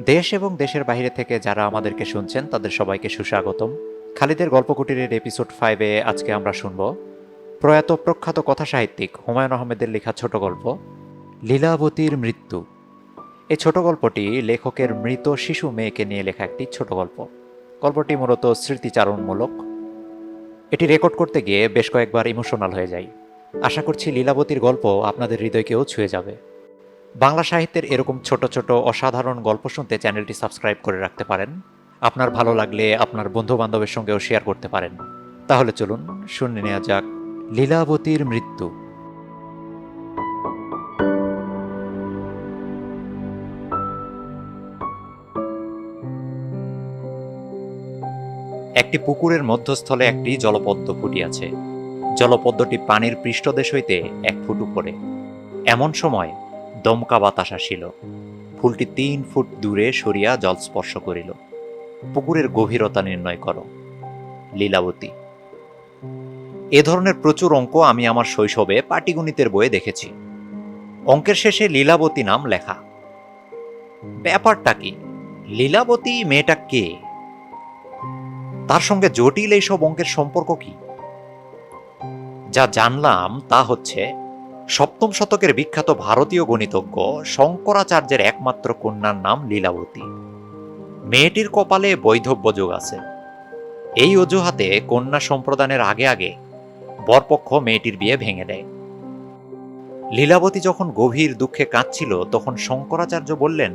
দেশ এবং দেশের বাইরে থেকে যারা আমাদেরকে শুনছেন, তাদের সবাইকে সুস্বাগতম। খালিদের গল্পকুটিরের এপিসোড ফাইভে আজকে আমরা শুনব প্রয়াত প্রখ্যাত কথা সাহিত্যিক হুমায়ুন আহমেদের লেখা ছোট গল্প, লীলাবতীর মৃত্যু। এই ছোট গল্পটি লেখকের মৃত শিশু মেয়েকে নিয়ে লেখা একটি ছোট গল্প। গল্পটি মূলত স্মৃতিচারণমূলক। এটি রেকর্ড করতে গিয়ে বেশ কয়েকবার ইমোশনাল হয়ে যায়। আশা করছি লীলাবতীর গল্প আপনাদের হৃদয়কেও ছুঁয়ে যাবে। বাংলা সাহিত্যের এরকম ছোট ছোট অসাধারণ গল্প শুনতে চ্যানেলটি সাবস্ক্রাইব করে রাখতে পারেন। আপনার ভালো লাগলে আপনার বন্ধু বান্ধবের সঙ্গেও শেয়ার করতে পারেন। তাহলে চলুন শুনে নেওয়া যাক লীলাবতীর মৃত্যু। একটি পুকুরের মধ্যস্থলে একটি জলপদ্ম ফুটিয়াছে। জলপদ্মটি পানির পৃষ্ঠদেশ হইতে এক ফুট উপরে। এমন সময় দমকা বাতাস আসিল। ফুলটি তিন ফুট দূরে সরিয়া জল স্পর্শ করিল। পুকুরের গভীরতা নির্ণয় করো, লীলাবতী। এ ধরনের প্রচুর অঙ্ক আমি আমার শৈশবে পাটিগণিতের বইয়ে দেখেছি। অঙ্কের শেষে লীলাবতী নাম লেখা। ব্যাপারটা কি? লীলাবতী মেয়েটা কে? তার সঙ্গে জটিল এইসব অঙ্কের সম্পর্ক কি? যা জানলাম তা হচ্ছে সপ্তম শতকের বিখ্যাত ভারতীয় গণিতজ্ঞ শঙ্করাচার্যের একমাত্র কন্যার নাম লীলাবতী। মেয়েটির কপালে বৈধব্য যোগ আছে। এই অজুহাতে কন্যা সম্প্রদানের আগে আগে বরপক্ষ মেয়েটির বিয়ে ভেঙে দেয়। লীলাবতী যখন গভীর দুঃখে কাঁদছিল, তখন শঙ্করাচার্য বললেন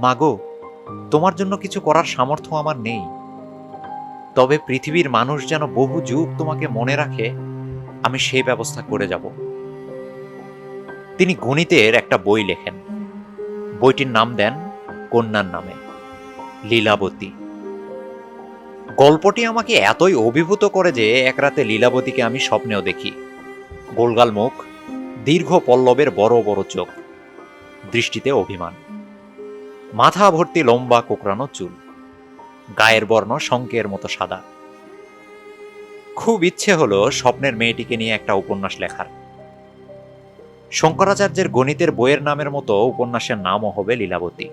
মাগো তোমার জন্য কিছু করার সামর্থ্য আমার নেই। তবে পৃথিবীর মানুষ যেন বহু যুগ তোমাকে মনে রাখে আমি সেই ব্যবস্থা করে যাব। তিনি গণিতের একটা বই লেখেন। বইটির নাম দেন কন্যার নামে, লীলাবতী। গল্পটি আমাকে এতই অভিভূত করে যে এক রাতে লীলাবতীকে আমি স্বপ্নেও দেখি। গোলগাল মুখ, দীর্ঘ পল্লবের বড় বড় চোখ, দৃষ্টিতে অভিমান। মাথা ভর্তি লম্বা কোকড়ানো চুল, গায়ের বর্ণ শঙ্কের মতো সাদা। খুব ইচ্ছে হলো স্বপ্নের মেয়েটিকে নিয়ে একটা উপন্যাস লেখার। শঙ্করাচার্যের গণিতের বইয়ের নামের মতো উপন্যাসের নামও হবে লীলাবতী।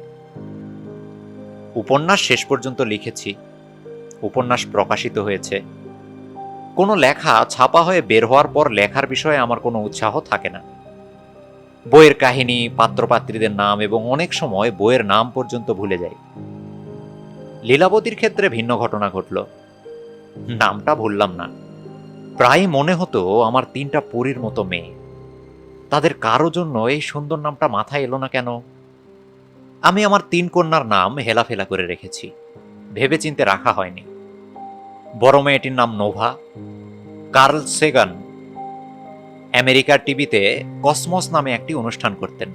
উপন্যাস শেষ পর্যন্ত লিখেছি, উপন্যাস প্রকাশিত হয়েছে। কোনো লেখা ছাপা হয়ে বের হওয়ার পর লেখার বিষয়ে আমার কোনো উৎসাহ থাকে না। বইয়ের কাহিনী, পাত্রপাত্রীদের নাম এবং অনেক সময় বইয়ের নাম পর্যন্ত ভুলে যাই। লীলাবতীর ক্ষেত্রে ভিন্ন ঘটনা ঘটল। নামটা ভুললাম না। প্রায় মনে হতো আমার তিনটা পুরীর মতো মেয়ে। তাদের কারও জন্য এই সুন্দর নামটা মাথায় এলো না কেন? আমি আমার তিন কন্যার নাম হেলাফেলা করে রেখেছি। ভেবে চিনতে রাখা হয়নি। বড় মেয়েটির নাম নোভা। কার্ল সেগান আমেরিকার টিভিতে কসমস নামে একটি অনুষ্ঠান করতেন।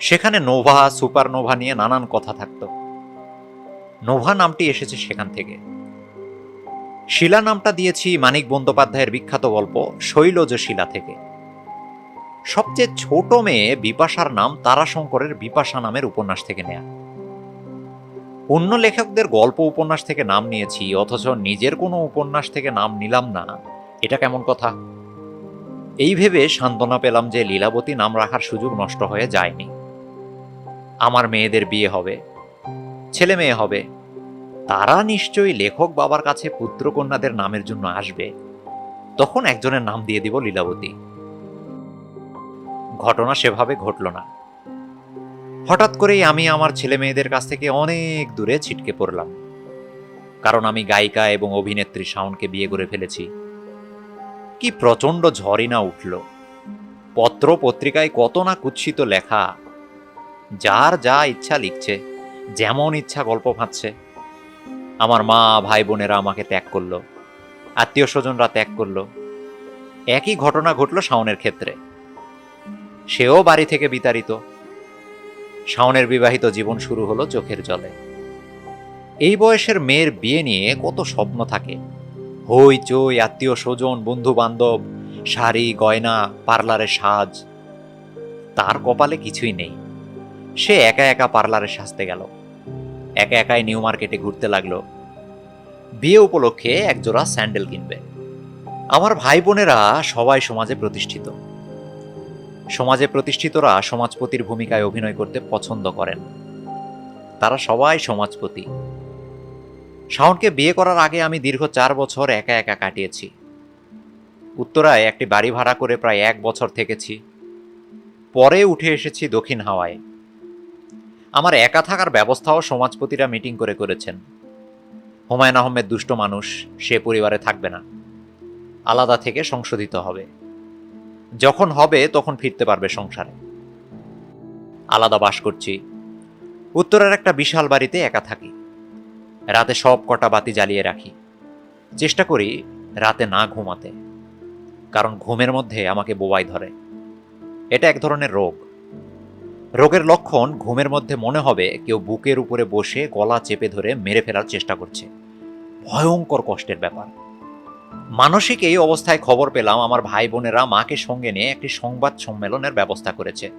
সেখানে নোভা, সুপারনোভা নিয়ে নানান কথা থাকত। নোভা নামটি এসেছে সেখান থেকে। শিলা নামটা দিয়েছি মানিক বন্দ্যোপাধ্যায়ের বিখ্যাত গল্প শৈলজ শিলা থেকে। সবচেয়ে ছোট মেয়ে বিপাশার নাম তারাশঙ্করের বিপাশা নামের উপন্যাস থেকে নেয়া। অন্য লেখকদের গল্প উপন্যাস থেকে নাম নিয়েছি, অথচ নিজের কোনো উপন্যাস থেকে নাম নিলাম না। এটা কেমন কথা? এই ভেবে সান্ত্বনা পেলাম যে লীলাবতী নাম রাখার সুযোগ নষ্ট হয়ে যায়নি। আমার মেয়েদের বিয়ে হবে, ছেলে মেয়ে হবে তারা নিশ্চয়ই লেখক বাবার কাছে পুত্রকন্যাদের নামের জন্য আসবে। তখন একজনের নাম দিয়ে দিব লীলাবতী। ঘটনা সেভাবে ঘটল না। হঠাৎ করেই আমি আমার ছেলে মেয়েদের কাছ থেকে অনেক দূরে ছিটকে পড়লাম। কারণ আমি গায়িকা এবং অভিনেত্রী শাওনকে বিয়ে করে ফেলেছি। কি প্রচণ্ড ঝড়ই না উঠল। পত্র পত্রিকায় কত না কুৎসিত লেখা। যার যা ইচ্ছা লিখছে, যেমন ইচ্ছা গল্প ফাঁচ্ছে আমার মা, ভাই বোনেরা আমাকে ত্যাগ করল, আত্মীয় স্বজনরা ত্যাগ করল। একই ঘটনা ঘটল শাওনের ক্ষেত্রে। সেও বাড়ি থেকে বিতাড়িত। শাওনের বিবাহিত জীবন শুরু হলো চোখের জলে। এই বয়সের মেয়ের বিয়ে নিয়ে কত স্বপ্ন থাকে। হই চই, আত্মীয় স্বজন বন্ধু বান্ধব শাড়ি, গয়না, পার্লারে সাজ। তার কপালে কিছুই নেই। সে একা একা পার্লারে সাজতে গেল। একা একাই নিউ মার্কেটে ঘুরতে লাগল। বিয়ে উপলক্ষে একজোড়া স্যান্ডেল কিনবে। আমার ভাই বোনেরা সবাই সমাজে প্রতিষ্ঠিত। সমাজে প্রতিষ্ঠিতরা সমাজপতির ভূমিকায় অভিনয় করতে পছন্দ করেন। তারা সবাই সমাজপতি। শাওনকে বিয়ে করার আগে আমি দীর্ঘ চার বছর একা একা কাটিয়েছি। উত্তরায় একটি বাড়ি ভাড়া করে প্রায় এক বছর থেকেছি। পরে উঠে এসেছি দক্ষিণ হাওয়ায়। আমার একা থাকার ব্যবস্থাও সমাজপতিরা মিটিং করে করেছেন। হুমায়ুন আহমেদ দুষ্ট মানুষ, সে পরিবারে থাকবে না। আলাদা থেকে সংশোধিত হবে। যখন হবে, তখন ফিরতে পারবে সংসারে। আলাদা বাস করছি। উত্তরের একটা বিশাল বাড়িতে একা থাকি। রাতে সব কটা বাতি জ্বালিয়ে রাখি। চেষ্টা করি রাতে না ঘুমাতে। কারণ ঘুমের মধ্যে আমাকে বোবাই ধরে। এটা এক ধরনের রোগ। রোগের লক্ষণ ঘুমের মধ্যে মনে হবে, কেউ বুকের উপরে বসে গলা চেপে ধরে মেরে ফেলার চেষ্টা করছে। ভয়ঙ্কর কষ্টের ব্যাপার। মানসিক এই অবস্থায় খবর পেলাম, আমার ভাই বোনেরা মাকে সঙ্গে নিয়ে একটি সংবাদ সম্মেলনের ব্যবস্থা করেছে।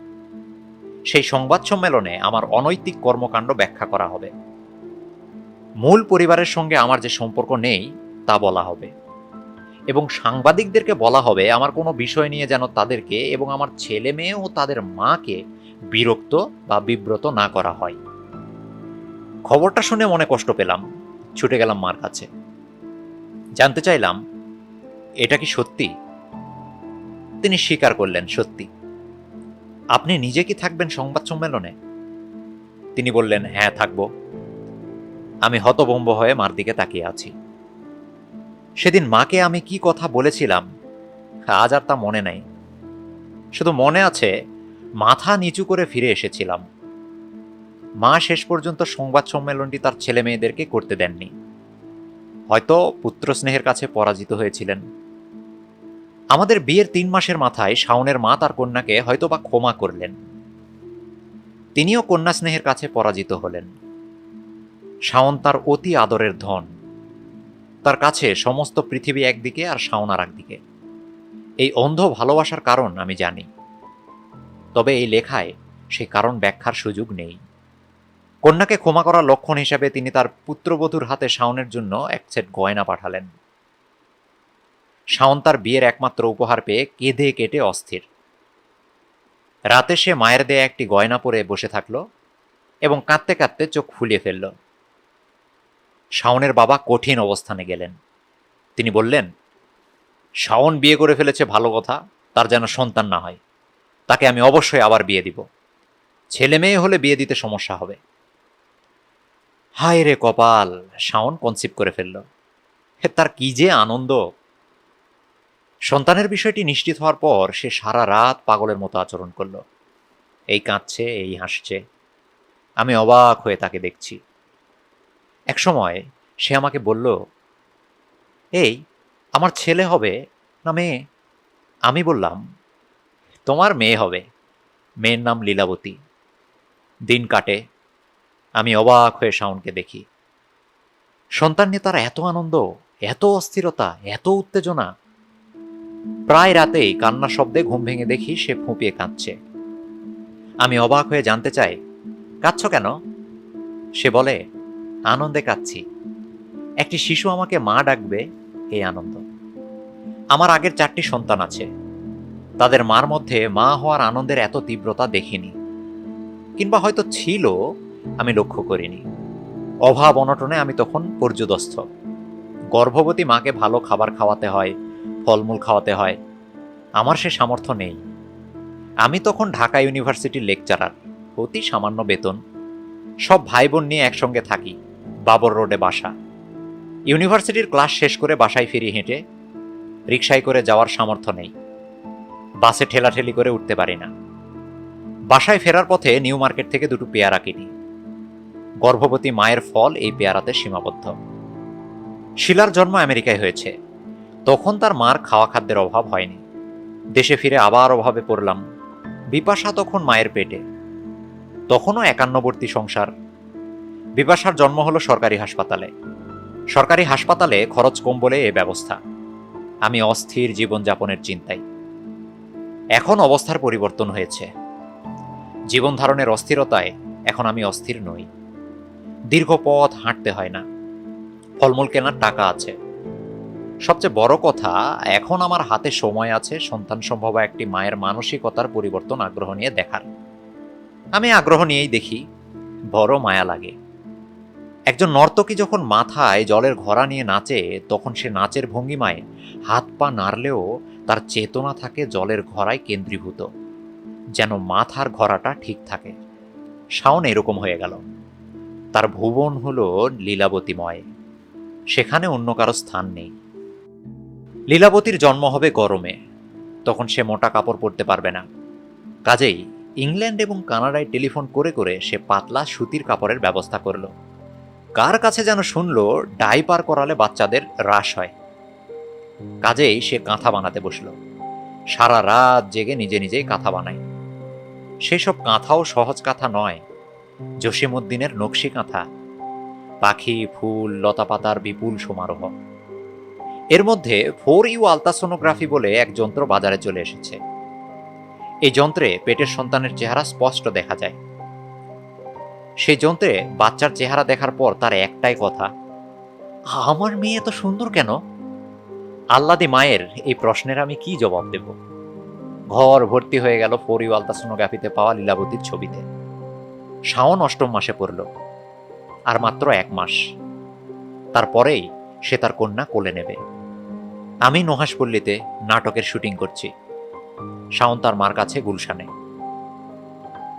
সেই সংবাদ সম্মেলনে আমার অনৈতিক কর্মকাণ্ড ব্যাখ্যা করা হবে। মূল পরিবারের সঙ্গে আমার যে সম্পর্ক নেই, তা বলা হবে। এবং সাংবাদিকদেরকে বলা হবে, আমার কোনো বিষয় নিয়ে যেন তাদেরকে এবং আমার ছেলে মেয়ে ও তাদের মাকে বিরক্ত বা বিব্রত না করা হয়। খবরটা শুনে মনে কষ্ট পেলাম, ছুটে গেলাম মার কাছে। জানতে চাইলাম, এটা কি সত্যি? তিনি স্বীকার করলেন, সত্যি। আপনি নিজে কি থাকবেন সংবাদ সম্মেলনে? তিনি বললেন হ্যাঁ থাকব। আমি হতবম্ব হয়ে মার দিকে তাকিয়ে আছি। সেদিন মাকে আমি কি কথা বলেছিলাম, আজ আর তা মনে নাই। শুধু মনে আছে মাথা নিচু করে ফিরে এসেছিলাম। মা শেষ পর্যন্ত সংবাদ সম্মেলনটি তার ছেলে মেয়েদেরকে করতে দেননি। হয়তো পুত্র স্নেহের কাছে পরাজিত হয়েছিলেন। আমাদের বিয়ের তিন মাসের মাথায় শাওনের মা তার কন্যাকে হয়তো বা ক্ষমা করলেন। তিনিও কন্যা স্নেহের কাছে পরাজিত হলেন। শাওন তার অতি আদরের ধন। তার কাছে সমস্ত পৃথিবী একদিকে আর শাওন আর একদিকে এই অন্ধ ভালোবাসার কারণ আমি জানি। তবে এই লেখায় সে কারণ ব্যাখ্যার সুযোগ নেই। কন্যাকে ক্ষমা করার লক্ষণ হিসাবে তিনি তার পুত্রবধূর হাতে শাওনের জন্য এক সেট গয়না পাঠালেন। শাওন তার বিয়ের একমাত্র উপহার পেয়ে কেঁদে কেটে অস্থির। রাতে সে মায়ের দেয়া একটি গয়না পরে বসে থাকল এবং কাঁদতে কাঁদতে চোখ ফুলিয়ে ফেলল। শাওনের বাবা কঠিন অবস্থানে গেলেন। তিনি বললেন, শাওন বিয়ে করে ফেলেছে ভালো কথা, তার যেন সন্তান না হয়। তাকে আমি অবশ্যই আবার বিয়ে দিব। ছেলে মেয়ে হলে বিয়ে দিতে সমস্যা হবে। হায় রে কপাল, শাওন কনসিভ করে ফেলল। হে, তার কি যে আনন্দ। সন্তানের বিষয়টি নিশ্চিত হওয়ার পর সে সারা রাত পাগলের মতো আচরণ করল। এই কাঁদছে, এই হাসছে। আমি অবাক হয়ে তাকে দেখছি। এক সময় সে আমাকে বলল, এই, আমার ছেলে হবে না মেয়ে? আমি বললাম তোমার মেয়ে হবে। মেয়ের নাম লীলাবতী। দিন কাটে, আমি অবাক হয়ে শাওনকে দেখি। সন্তান নিয়ে তার এত আনন্দ, এত অস্থিরতা, এত উত্তেজনা। প্রায় রাতেই কান্না শব্দে ঘুম ভেঙে দেখি সে ফুঁপিয়ে কাঁদছে। আমি অবাক হয়ে জানতে চাই, কাঁদছ কেন? সে বলে, আনন্দে কাঁদছি। একটি শিশু আমাকে মা ডাকবে, এই আনন্দ। আমার আগের চারটি সন্তান আছে। তাদের মার মধ্যে মা হওয়ার আনন্দের এত তীব্রতা দেখিনি। কিংবা হয়তো ছিল, আমি লক্ষ্য করিনি। অভাব অনটনে আমি তখন পর্যদস্থ। গর্ভবতী মাকে ভালো খাবার খাওয়াতে হয়, ফলমূল খাওয়াতে হয়। আমার সে সামর্থ্য নেই। আমি তখন ঢাকা ইউনিভার্সিটির লেকচারার, অতি সামান্য বেতন। সব ভাই বোন নিয়ে একসঙ্গে থাকি, বাবর রোডে বাসা। ইউনিভার্সিটির ক্লাস শেষ করে বাসায় ফিরি হেঁটে রিক্সায় করে যাওয়ার সামর্থ্য নেই। বাসে ঠেলাঠেলি করে উঠতে পারি না। বাসায় ফেরার পথে নিউ মার্কেট থেকে দুটো পেয়ারা কিনি। গর্ভবতী মায়ের ফল এই পেয়ারাতে সীমাবদ্ধ। শিলার জন্ম আমেরিকায় হয়েছে। তখন তার মার খাওয়া খাদ্যের অভাব হয়নি। দেশে ফিরে আবার অভাবে পড়লাম। বিপাশা তখন মায়ের পেটে। তখনও একান্নবর্তী সংসার। বিপাশার জন্ম হলো সরকারি হাসপাতালে। সরকারি হাসপাতালে খরচ কম বলে এ ব্যবস্থা। আমি অস্থির জীবনযাপনের চিন্তায়। এখন অবস্থার পরিবর্তন হয়েছে। জীবন ধারণের অস্থিরতায় এখন আমি অস্থির নই। দীর্ঘ পথ হাঁটতে হয় না। ফলমূল কেনার টাকা আছে। সবচেয়ে বড় কথা, এখন আমার হাতে সময় আছে, সন্তান সম্ভব একটি মায়ের মানসিকতার পরিবর্তন আগ্রহ নিয়ে দেখার। আমি আগ্রহ নিয়েই দেখি, বড় মায়া লাগে। একজন নর্তকী যখন মাথায় জলের ঘোড়া নিয়ে নাচে, তখন সে নাচের ভঙ্গিমায় হাত পা নাড়লেও তার চেতনা থাকে জলের ঘোড়ায় কেন্দ্রীভূত, যেন মাথার ঘোড়াটা ঠিক থাকে। শাওন এরকম হয়ে গেল। তার ভুবন হল লীলাবতীময়। সেখানে অন্য কারও স্থান নেই। লীলাবতীর জন্ম হবে গরমে। তখন সে মোটা কাপড় পরতে পারবে না। কাজেই ইংল্যান্ড এবং কানাডায় টেলিফোন করে করে সে পাতলা সুতির কাপড়ের ব্যবস্থা করল। কার কাছে যেন শুনলো, ডাইপার করালে বাচ্চাদের হ্রাস হয়। কাজেই সে কাঁথা বানাতে বসল। সারা রাত জেগে নিজে নিজেই কাঁথা বানায়। সেসব কাঁথাও সহজ কাঁথা নয় জসিমুদ্দিনের নকশি কাঁথা। পাখি, ফুল, লতাপাতার বিপুল সমারোহ। এর মধ্যে ফোর ইউ আলট্রাসোনোগ্রাফি বলে এক যন্ত্র বাজারে চলে এসেছে। এই যন্ত্রে পেটের সন্তানের চেহারা স্পষ্ট দেখা যায়। সেই যন্ত্রে বাচ্চার চেহারা দেখার পর তার একটাই কথা, আমার মেয়ে এত সুন্দর কেন? আল্লাদি মায়ের, এই প্রশ্নের আমি কি জবাব দেব? ঘর ভর্তি হয়ে গেল ফোর ইউ আলট্রাসোনোগ্রাফিতে পাওয়া লীলাবতীর ছবিতে। শাওন অষ্টম মাসে পড়ল, আর মাত্র এক মাস। তারপরেই সে তার কন্যা কোলে নেবে। আমি নহাসপল্লীতে নাটকের শুটিং করছি। শাওন তার মার কাছে গুলশানে।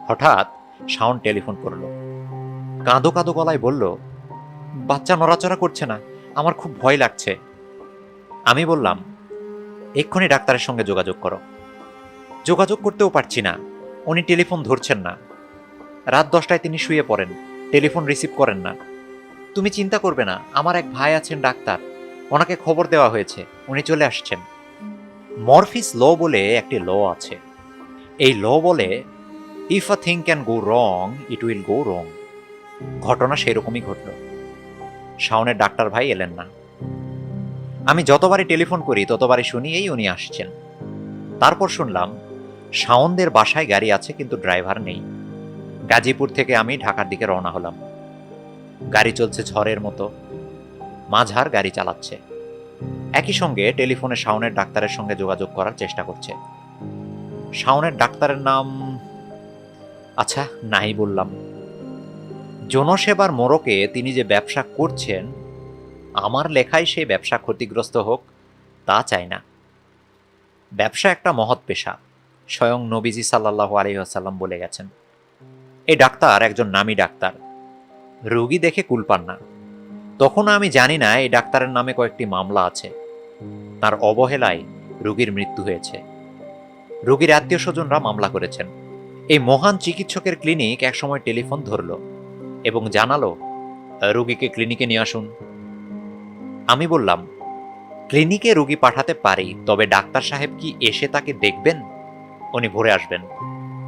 হঠাৎ শাওন টেলিফোন করল। কাঁদো কাঁদো গলায় বলল, বাচ্চা নড়াচড়া করছে না, আমার খুব ভয় লাগছে। আমি বললাম, এক্ষুনি ডাক্তারের সঙ্গে যোগাযোগ করো। যোগাযোগ করতেও পারছি না। উনি টেলিফোন ধরছেন না। রাত দশটায় তিনি শুয়ে পড়েন। টেলিফোন রিসিভ করেন না। তুমি চিন্তা করবে না, আমার এক ভাই আছেন ডাক্তার। ওনাকে খবর দেওয়া হয়েছে। উনি চলে আসছেন। মরফিস ল বলে একটি ল আছে। এই ল বলে if a thing can go wrong it will go wrong ঘটনা সেরকমই ঘটল। শাওনের ডাক্তার ভাই এলেন না। আমি যতবারই টেলিফোন করি, ততবারই শুনি এই উনি আসছেন। তারপর শুনলাম, শাওনদের বাসায় গাড়ি আছে কিন্তু ড্রাইভার নেই। গাজীপুর থেকে আমি ঢাকার দিকে রওনা হলাম। গাড়ি চলছে ঝড়ের মতো। মাঝার গাড়ি চালাচ্ছে। একই সঙ্গে টেলিফোনে শাওনের ডাক্তারের সঙ্গে যোগাযোগ করার চেষ্টা করছে। শাওনের ডাক্তারের নাম আচ্ছা নাই বললাম। জনসেবার মোড়কে তিনি যে ব্যবসা করছেন আমার লেখায় সেই ব্যবসা ক্ষতিগ্রস্ত হোক, তা চাই না। ব্যবসা একটা মহৎ পেশা, স্বয়ং নবীজি সাল্লাহ আলহিহাসাল্লাম বলে গেছেন। এই ডাক্তার একজন নামী ডাক্তার। রুগী দেখে কুল পান না। তখন আমি জানি না এই ডাক্তারের নামে কয়েকটি মামলা আছে। তার অবহেলায় রুগীর মৃত্যু হয়েছে। রুগীর আত্মীয় স্বজনরা মামলা করেছেন। এই মহান চিকিৎসকের ক্লিনিক একসময় টেলিফোন ধরল এবং জানালো, রুগীকে ক্লিনিকে নিয়ে আসুন। আমি বললাম, ক্লিনিকে রোগী পাঠাতে পারি, তবে ডাক্তার সাহেব কি এসে তাকে দেখবেন? উনি ভরে আসবেন।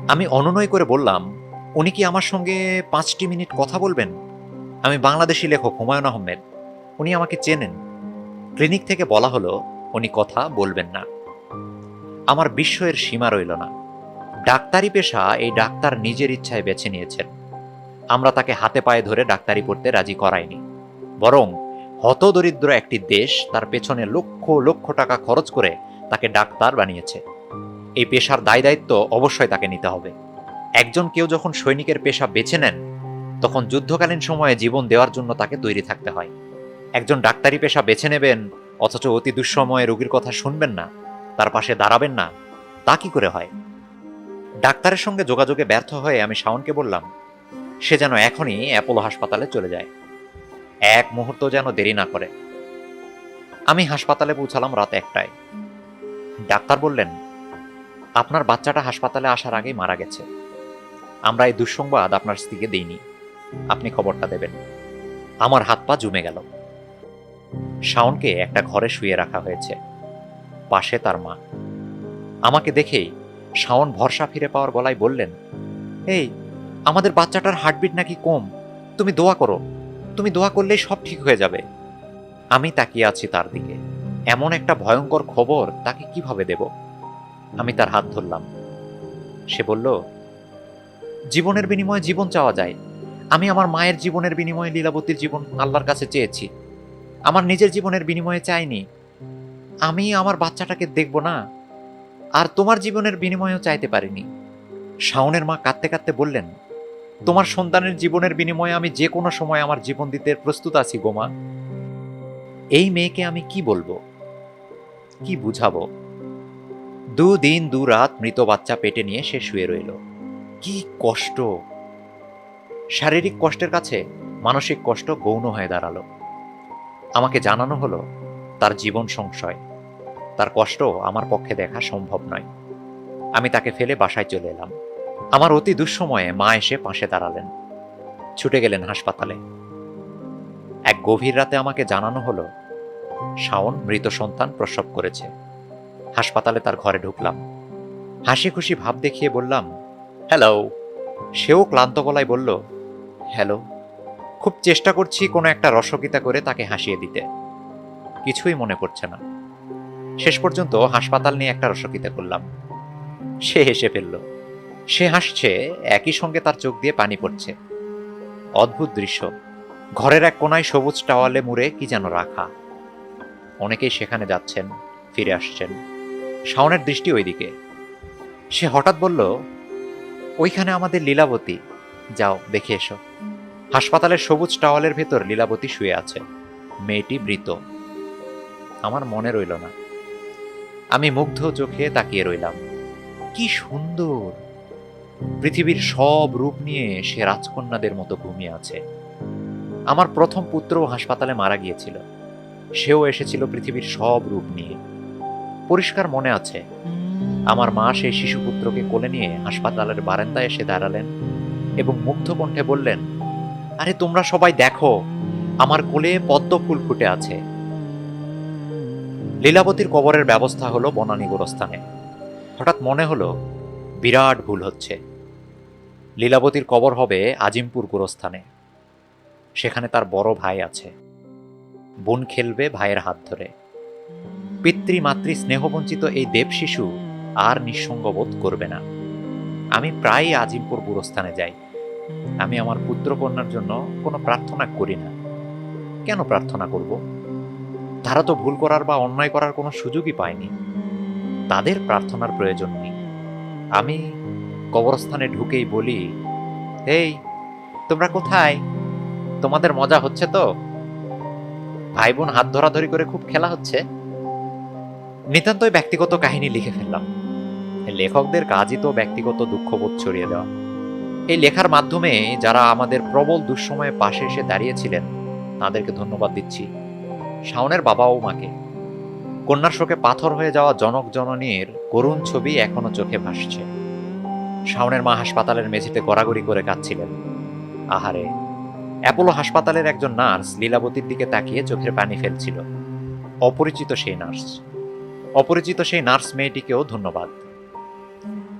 আমি অননয় করে বললাম, উনি কি আমার সঙ্গে পাঁচটি মিনিট কথা বলবেন? আমি বাংলাদেশি লেখক হুমায়ুন আহমেদ, উনি আমাকে চেনেন। ক্লিনিক থেকে বলা হলো, উনি কথা বলবেন না। আমার বিস্ময়ের সীমা রইল না। ডাক্তারি পেশা এই ডাক্তার নিজের ইচ্ছায় বেছে নিয়েছেন। আমরা তাকে হাতে পায়ে ধরে ডাক্তারি পড়তে রাজি করাইনি। বরং হতদরিদ্র একটি দেশ তার পেছনে লক্ষ লক্ষ টাকা খরচ করে তাকে ডাক্তার বানিয়েছে। এই পেশার দায় দায়িত্ব অবশ্যই তাকে নিতে হবে। একজন কেউ যখন সৈনিকের পেশা বেছে নেন, তখন যুদ্ধকালীন সময়ে জীবন দেওয়ার জন্য তাকে তৈরি থাকতে হয়। একজন ডাক্তারি পেশা বেছে নেবেন, অথচ অতি দুঃসময়ে রোগীর কথা শুনবেন না, তার পাশে দাঁড়াবেন না, তা কি করে হয়? ডাক্তারের সঙ্গে যোগাযোগে ব্যর্থ হয়ে আমি শাওনকে বললাম, সে যেন এখনই অ্যাপোলো হাসপাতালে চলে যায়। এক মুহূর্ত যেন দেরি না করে। আমি হাসপাতালে পৌঁছালাম রাত একটায়। ডাক্তার বললেন, আপনার বাচ্চাটা হাসপাতালে আসার আগেই মারা গেছে। আমরা এই দুঃসংবাদ আপনার স্ত্রীকে দিইনি। আপনি খবরটা দেবেন। আমার হাত পা জমে গেল। শাওনকে একটা ঘরে শুয়ে রাখা হয়েছে। পাশে তার মা। আমাকে দেখেই শাওন ভরসা ফিরে পাওয়ার গলায় বললেন, এই, আমাদের বাচ্চাটার হার্টবিট নাকি কম। তুমি দোয়া করো। তুমি দোয়া করলেই সব ঠিক হয়ে যাবে। আমি তাকিয়ে আছি তার দিকে। এমন একটা ভয়ঙ্কর খবর তাকে কীভাবে দেব? আমি তার হাত ধরলাম। সে বলল, জীবনের বিনিময়ে জীবন চাওয়া যায়। আমি আমার মায়ের জীবনের বিনিময়ে লীলাবতীর জীবন আল্লাহর কাছে চেয়েছি। আমার নিজের জীবনের বিনিময়ে চাইনি। আমি আমার বাচ্চাটাকে দেখব না। আর তোমার জীবনের বিনিময়েও চাইতে পারিনি। শাওনের মা কাঁদতে কাঁদতে বললেন তোমার সন্তানের জীবনের বিনিময়ে আমি যে কোনো সময় আমার জীবন দিতে প্রস্তুত আছি, গোমা। এই মেয়েকে আমি কি বলব? কি বুঝাবো? দুদিন দু রাত মৃত বাচ্চা পেটে নিয়ে সে শুয়ে রইল। কি কষ্ট! শারীরিক কষ্টের কাছে মানসিক কষ্ট গৌণ হয়ে দাঁড়াল। আমাকে জানানো হলো, তার জীবন সংশয়। তার কষ্ট আমার পক্ষে দেখা সম্ভব নয়। আমি তাকে ফেলে বাসায় চলে এলাম। আমার অতি দুঃসময়ে মা এসে পাশে দাঁড়ালেন। ছুটে গেলেন হাসপাতালে। এক গভীর রাতে আমাকে জানানো হলো, শাওন মৃত সন্তান প্রসব করেছে। হাসপাতালে তার ঘরে ঢুকলাম। হাসি খুশি ভাব দেখিয়ে বললাম, হ্যালো। সেও ক্লান্ত গলায় বলল, হ্যালো। খুব চেষ্টা করছি কোনো একটা রসকিতা করে তাকে হাসিয়ে দিতে। কিছুই মনে পড়ছে না। শেষ পর্যন্ত হাসপাতাল নিয়ে একটা রসকিতা করলাম। সে হেসে ফেলল সে হাসছে, একই সঙ্গে তার চোখ দিয়ে পানি পড়ছে। অদ্ভুত দৃশ্য। ঘরের এক কোনায় সবুজ টাওয়ালে মুড়ে কি যেন রাখা। অনেকেই সেখানে যাচ্ছেন, ফিরে আসছেন। শাওনের দৃষ্টি ওইদিকে। সে হঠাৎ বলল, ওইখানে আমাদের লীলাবতী। যাও, দেখে এসো। হাসপাতালের সবুজ টাওয়ালের ভেতর লীলাবতী শুয়ে আছে। মেয়েটি মৃত। আমার মনে রইল না। আমি মুগ্ধ চোখে তাকিয়ে রইলাম। কি সুন্দর! পৃথিবীর সব রূপ নিয়ে সে রাজকন্যাদের মতো ঘুমিয়ে আছে। আমার প্রথম পুত্রও হাসপাতালে মারা গিয়েছিল। সেও এসেছিল পৃথিবীর সব রূপ নিয়ে। পরিষ্কার মনে আছে, আমার মা সেই শিশুপুত্রকে কোলে নিয়ে হাসপাতালের বারান্দায় এসে দাঁড়ালেন এবং মুগ্ধ কণ্ঠে বললেন, আরে তোমরা সবাই দেখো, আমার কোলে পদ্ম ফুল ফুটে আছে। লীলাবতীর কবরের ব্যবস্থা হলো বনানী গোরস্থানে। হঠাৎ মনে হলো, বিরাট ভুল হচ্ছে। লীলাবতীর কবর হবে আজিমপুর গোরস্থানে। সেখানে তার বড় ভাই আছে। বোন খেলবে ভাইয়ের হাত ধরে। পিতৃ মাতৃ স্নেহবঞ্চিত এই দেব শিশু আর নিঃসঙ্গ বোধ করবে না। আমি প্রায় আজিমপুর গোরস্থানে যাই। আমি আমার পুত্রকন্যার জন্য কোনো প্রার্থনা করি না। কেন প্রার্থনা করব? তারা তো ভুল করার বা অন্যায় করার কোনো সুযোগই পায়নি। তাদের প্রার্থনার প্রয়োজন নেই। আমি কবরস্থানে ঢুকেই বলি এই তোমরা কোথায়? তোমাদের মজা হচ্ছে তো? ভাই বোন হাত ধরাধরি করে খুব খেলা হচ্ছে? নিতান্তই ব্যক্তিগত কাহিনী লিখে ফেললাম। লেখকদের কাজই তো ব্যক্তিগত দুঃখবোধ ছড়িয়ে দেওয়া। এই লেখার মাধ্যমে যারা আমাদের প্রবল দুঃসময়ে পাশে এসে দাঁড়িয়েছিলেন, তাদেরকে ধন্যবাদ দিচ্ছি। শাওনের বাবা ও মাকে। কন্যার শোকে পাথর হয়ে যাওয়া জনক জননীর করুণ ছবি এখনও চোখে ভাসছে। শাওনের মা হাসপাতালের মেঝেতে গড়াগড়ি করে কাঁদছিলেন। আহারে, অ্যাপোলো হাসপাতালের একজন নার্স লীলাবতীর দিকে তাকিয়ে চোখের পানি ফেলছিল। অপরিচিত সেই নার্স। অপরিচিত সেই নার্স মেয়েটিকেও ধন্যবাদ।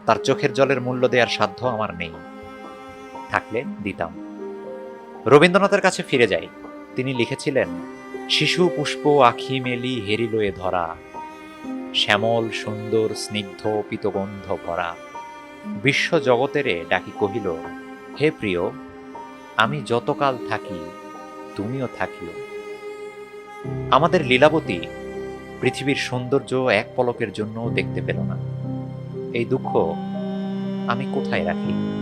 তার চোখের জলের মূল্য দেওয়ার সাধ্য আমার নেই। থাকলে দিতাম। রবীন্দ্রনাথের কাছে ফিরে যাই। তিনি লিখেছিলেন, শিশু, পুষ্প, আখি, মেলি, হেরিলোয়ে ধরা। শ্যামল, সুন্দর, স্নিগ্ধ, পিতগন্ধ ভরা। বিশ্ব জগতেরে ডাকি কহিল, হে প্রিয়, আমি যতকাল থাকি, তুমিও থাকিও। আমাদের লীলাবতী পৃথিবীর সৌন্দর্য এক পলকের জন্যও দেখতে পেল না। এই দুঃখ আমি কোথায় রাখি?